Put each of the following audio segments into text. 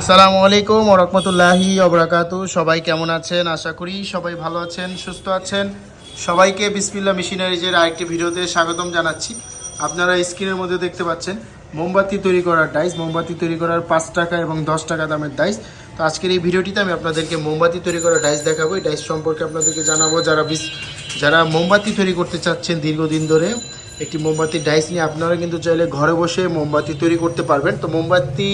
আসসালামু আলাইকুম রহমতুল্লাহি অবরাকাতু সবাই কেমন আছেন? আশা করি সবাই ভালো আছেন, সুস্থ আছেন। সবাইকে বিসমিল্লা মেশিনারিজের আরেকটি ভিডিওতে স্বাগতম জানাচ্ছি। আপনারা স্ক্রিনের মধ্যে দেখতে পাচ্ছেন, মোমবাতি তৈরি করার ডাইস মোমবাতি তৈরি করার পাঁচ টাকা এবং দশ টাকা দামের ডাইস তো আজকের এই ভিডিওটিতে আমি আপনাদেরকে মোমবাতি তৈরি করার ডাইস দেখাবো। এই ডাইস সম্পর্কে আপনাদেরকে জানাব। যারা যারা মোমবাতি তৈরি করতে চাচ্ছেন দীর্ঘদিন ধরে, একটি মোমবাতির ডাইস নিয়ে আপনারা কিন্তু চাইলে ঘরে বসে মোমবাতি তৈরি করতে পারবেন। তো মোমবাতি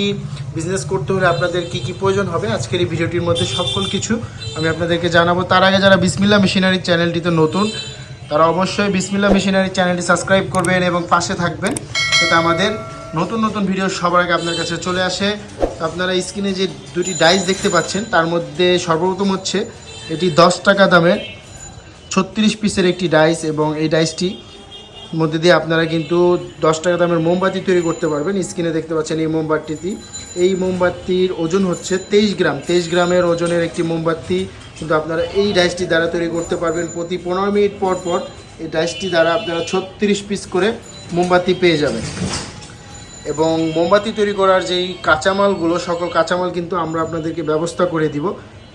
বিজনেস করতে হলে আপনাদের কি কি প্রয়োজন হবে? আজকের এই ভিডিওটির মধ্যে সকল কিছু আমি আপনাদেরকে জানাব। তার আগে যারা বিসমিল্লা মেশিনারি চ্যানেলটিতে নতুন, তারা অবশ্যই বিসমিল্লা মেশিনারি চ্যানেলটি সাবস্ক্রাইব করবেন এবং পাশে থাকবেন। যাতে আমাদের নতুন নতুন ভিডিও সবার আগে আপনার কাছে চলে আসে। তো আপনারা স্ক্রিনে যে দুটি ডাইস দেখতে পাচ্ছেন, তার মধ্যে সর্বপ্রথম হচ্ছে এটি দশ টাকা দামের ছত্রিশ পিসের একটি ডাইস এবং এই ডাইসটি মধ্যে দিয়ে আপনারা কিন্তু দশ টাকা দামের মোমবাতি তৈরি করতে পারবেন। স্ক্রিনে দেখতে পাচ্ছেন এই মোমবাতিটি। এই মোমবাতির ওজন হচ্ছে তেইশ গ্রাম। তেইশ গ্রামের ওজনের একটি মোমবাতি কিন্তু আপনারা এই ডাইসটি দ্বারা তৈরি করতে পারবেন। প্রতি পনেরো মিনিট পর পর এই ডাইসটি দ্বারা আপনারা ছত্রিশ পিস করে মোমবাতি পেয়ে যাবেন। এবং মোমবাতি তৈরি করার যেই কাঁচামালগুলো, সকল কাঁচামাল কিন্তু আমরা আপনাদেরকে ব্যবস্থা করে দিব।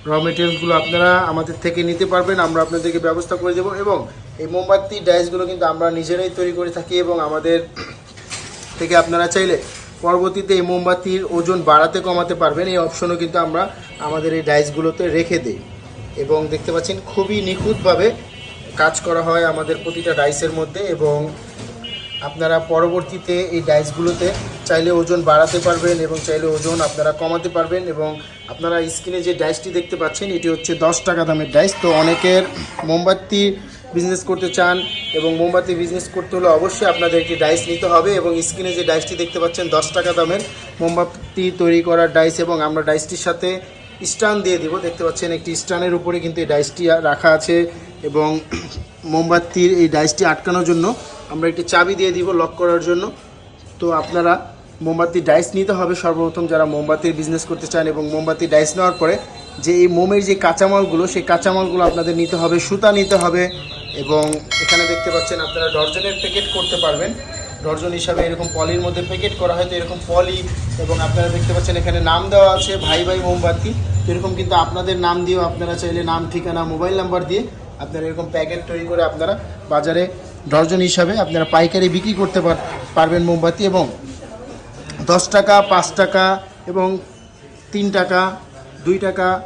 র মেটেরিয়ালসগুলো আপনারা আমাদের থেকে নিতে পারবেন, আমরা আপনাদেরকে ব্যবস্থা করে দেবো এবং এই মোমবাতি ডাইসগুলো কিন্তু আমরা নিজেরাই তৈরি করে থাকি এবং আমাদের থেকে আপনারা চাইলে পরবর্তীতে এই মোমবাতির ওজন বাড়াতে, কমাতে পারবেন। এই অপশনও কিন্তু আমরা আমাদের এই ডাইসগুলোতে রেখে দিই এবং দেখতে পাচ্ছেন খুবই নিখুঁতভাবে কাজ করা হয় আমাদের প্রতিটা ডাইসের মধ্যে এবং আপনারা পরবর্তীতে এই ডাইসগুলোতে চাইলে ওজন বাড়াতে পারবেন এবং চাইলে ওজন আপনারা কমাতে পারবেন এবং আপনারা স্ক্রিনে যে ডাইসটি দেখতে পাচ্ছেন, এটি হচ্ছে দশ টাকা দামের ডাইস। তো অনেকের মোমবাতি বিজনেস করতে চান এবং মোমবাতি বিজনেস করতে হলে অবশ্যই আপনাদের একটি ডাইস নিতে হবে এবং স্ক্রিনে যে ডাইসটি দেখতে পাচ্ছেন, দশ টাকা দামের মোমবাতি তৈরি করার ডাইস এবং আমরা ডাইসটির সাথে স্টান দিয়ে দিব। দেখতে পাচ্ছেন একটি স্টানের উপরে কিন্তু এই ডাইসটি রাখা আছে এবং মোমবাতির এই ডাইসটি আটকানোর জন্য আমরা একটি চাবি দিয়ে দিব লক করার জন্য। তো আপনারা মোমবাতি ডাইস নিতে হবে সর্বপ্রথম। যারা মোমবাতির বিজনেস করতে চান এবং মোমবাতি ডাইস নেওয়ার পরে যে এই মোমের যে কাঁচামালগুলো, সেই কাঁচামালগুলো আপনাদের নিতে হবে, সুতা নিতে হবে এবং এখানে দেখতে পাচ্ছেন আপনারা ডর্জনের প্যাকেট করতে পারবেন। ডর্জন হিসাবে এরকম পলির মধ্যে প্যাকেট করা হয়, তো এরকম পলি এবং আপনারা দেখতে পাচ্ছেন এখানে নাম দেওয়া আছে, ভাই ভাই মোমবাতি। তো এরকম কিন্তু আপনাদের নাম দিয়েও আপনারা চাইলে নাম, ঠিকানা, মোবাইল নাম্বার দিয়ে আপনারা এরকম প্যাকেট তৈরি করে আপনারা বাজারে ডর্জন হিসাবে আপনারা পাইকারি বিক্রি করতে পার- পারবেন মোমবাতি এবং দশ টাকা, পাঁচ টাকা এবং তিন টাকা, দুই টাকা,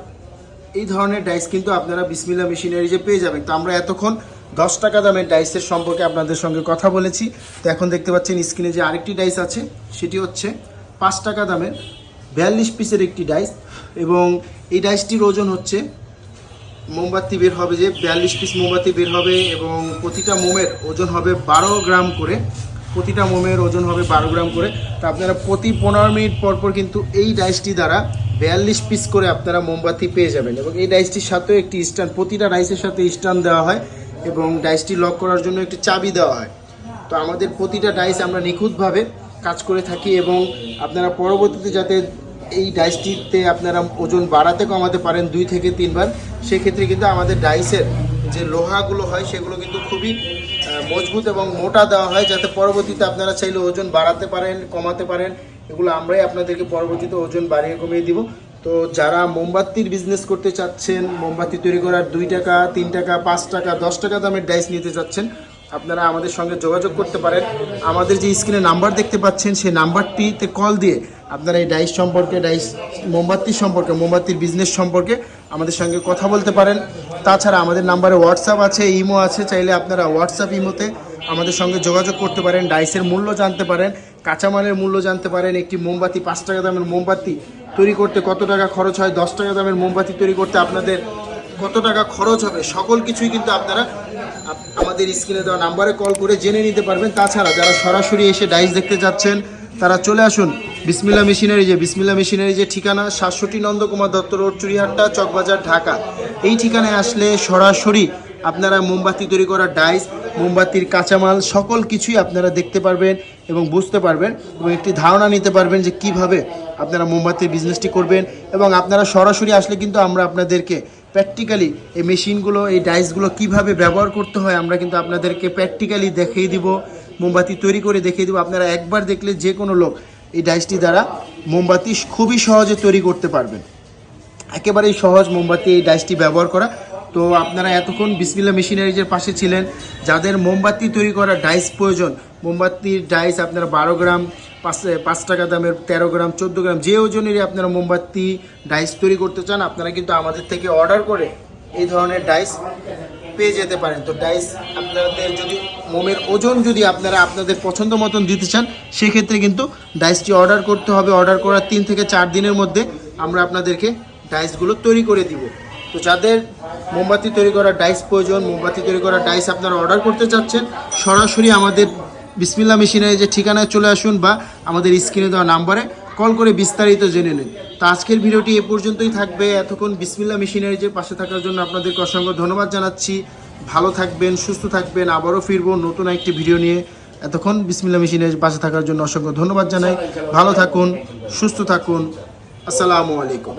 এই ধরনের ডাইস কিন্তু আপনারা বিসমিল্লা মেশিনারিজে পেয়ে যাবেন। তো আমরা এতক্ষণ দশ টাকা দামের ডাইসের সম্পর্কে আপনাদের সঙ্গে কথা বলেছি। তো এখন দেখতে পাচ্ছেন স্ক্রিনে যে আরেকটি ডাইস আছে, সেটি হচ্ছে পাঁচ টাকা দামের বিয়াল্লিশ পিসের একটি ডাইস এবং এই ডাইসটির ওজন হচ্ছে মোমবাতি বের হবে যে বিয়াল্লিশ পিস মোমবাতি বের হবে এবং প্রতিটা মোমের ওজন হবে বারো গ্রাম করে। প্রতিটা মোমের ওজন হবে বারো গ্রাম করে। তা আপনারা প্রতি পনেরো মিনিট পর পর কিন্তু এই ডাইসটি দ্বারা বিয়াল্লিশ পিস করে আপনারা মোমবাতি পেয়ে যাবেন এবং এই ডাইসটির সাথেও একটি স্ট্যান্ড, প্রতিটা ডাইসের সাথে স্ট্যান্ড দেওয়া হয় এবং ডাইসটি লক করার জন্য একটি চাবি দেওয়া হয়। তো আমাদের প্রতিটা ডাইস আমরা নিখুঁতভাবে কাজ করে থাকি এবং আপনারা পরবর্তীতে যাতে এই ডাইসটিতে আপনারা ওজন বাড়াতে কমাতে পারেন দুই থেকে তিনবার। সেক্ষেত্রে কিন্তু আমাদের ডাইসের যে লোহাগুলো হয়, সেগুলো কিন্তু খুবই মজবুত এবং মোটা দেওয়া হয় যাতে পরবর্তীতে আপনারা চাইলে ওজন বাড়াতে পারেন, কমাতে পারেন। এগুলো আমরাই আপনাদেরকে পরবর্তীতে ওজন বাড়িয়ে কমিয়ে দিব। তো যারা মোমবাতির বিজনেস করতে চাচ্ছেন, মোমবাতি তৈরি করার দুই টাকা, তিন টাকা, পাঁচ টাকা, দশ টাকা দামের ডাইস নিতে চাচ্ছেন আপনারা আমাদের সঙ্গে যোগাযোগ করতে পারেন। আমাদের যে স্ক্রিনে নাম্বার দেখতে পাচ্ছেন, সেই নাম্বারটিতে কল দিয়ে আপনারা এই ডাইস সম্পর্কে, ডাইস মোমবাতির সম্পর্কে, মোমবাতির বিজনেস সম্পর্কে আমাদের সঙ্গে কথা বলতে পারেন। তাছাড়া আমাদের নাম্বারে হোয়াটসঅ্যাপ আছে, ইমো আছে, চাইলে আপনারা হোয়াটসঅ্যাপ ইমোতে আমাদের সঙ্গে যোগাযোগ করতে পারেন, ডাইসের মূল্য জানতে পারেন, কাঁচামালের মূল্য জানতে পারেন, একটি মোমবাতি, পাঁচ টাকা দামের মোমবাতি তৈরি করতে কত টাকা খরচ হয়, দশ টাকা দামের মোমবাতি তৈরি করতে আপনাদের কত টাকা খরচ হবে, সকল কিছুই কিন্তু আপনারা আমাদের স্ক্রিনে দেওয়া নাম্বারে কল করে জেনে নিতে পারবেন। তাছাড়া যারা সরাসরি এসে ডাইস দেখতে যাচ্ছেন, তারা চলে আসুন। বিসমিল্লা মেশিনারি যে বিসমিল্লা মেশিনারি যে ঠিকানা, সাতষট্টি নন্দকুমার দত্ত রোড, চুরিহাট্টা, চকবাজার, ঢাকা। এই ঠিকানায় আসলে সরাসরি আপনারা মোমবাতি তৈরি করা ডাইস, মোমবাতির কাঁচামাল, সকল কিছুই আপনারা দেখতে পারবেন এবং বুঝতে পারবেন এবং একটি ধারণা নিতে পারবেন যে কীভাবে আপনারা মোমবাতির বিজনেসটি করবেন এবং আপনারা সরাসরি আসলে কিন্তু আমরা আপনাদেরকে প্র্যাকটিক্যালি এই মেশিনগুলো এই ডাইসগুলো কীভাবে ব্যবহার করতে হয়, আমরা কিন্তু আপনাদেরকে প্র্যাকটিক্যালি দেখিয়ে দিব, মোমবাতি তৈরি করে দেখিয়ে দিব। আপনারা একবার দেখলে যে কোনো লোক এই ডাইসটি দ্বারা মোমবাতি খুবই সহজে তৈরি করতে পারবেন। একেবারেই সহজ মোমবাতি এই ডাইসটি ব্যবহার করা। তো আপনারা এতক্ষণ বিসমিল্লা মেশিনারিজের পাশে ছিলেন। যাদের মোমবাতি তৈরি করা ডাইস প্রয়োজন মোমবাতির ডাইস আপনারা বারো গ্রাম, পাঁচ পাঁচ টাকা দামের তেরো গ্রাম, চোদ্দ গ্রাম, যে ওজনেরই আপনারা মোমবাতি, ডাইস তৈরি করতে চান, আপনারা কিন্তু আমাদের থেকে অর্ডার করে এই ধরনের ডাইস পেয়ে যেতে পারেন। তো ডাইস আপনাদের যদি, মোমের ওজন যদি আপনারা আপনাদের পছন্দ মতন দিতে চান, সেক্ষেত্রে কিন্তু ডাইসটি অর্ডার করতে হবে। অর্ডার করার তিন থেকে চার দিনের মধ্যে আমরা আপনাদেরকে ডাইসগুলো তৈরি করে দিব। তো যাদের মোমবাতি তৈরি করা ডাইস প্রয়োজন, মোমবাতি তৈরি করা ডাইস আপনারা অর্ডার করতে চাচ্ছেন, সরাসরি আমাদের বিসমিল্লা মেশিনের যে ঠিকানায় চলে আসুন বা আমাদের স্ক্রিনে দেওয়া নাম্বারে কল করে বিস্তারিত জেনে নিন। তো আজকের ভিডিওটি এ পর্যন্তই থাকবে। এতক্ষণ বিসমিল্লা মেশিনারিজের পাশে থাকার জন্য আপনাদেরকে অসংখ্য ধন্যবাদ জানাচ্ছি। ভালো থাকবেন, সুস্থ থাকবেন। আবারও ফিরবো নতুন একটি ভিডিও নিয়ে। এতক্ষণ বিসমিল্লা মেশিনের পাশে থাকার জন্য অসংখ্য ধন্যবাদ জানাই। ভালো থাকুন, সুস্থ থাকুন। আসসালামু আলাইকুম।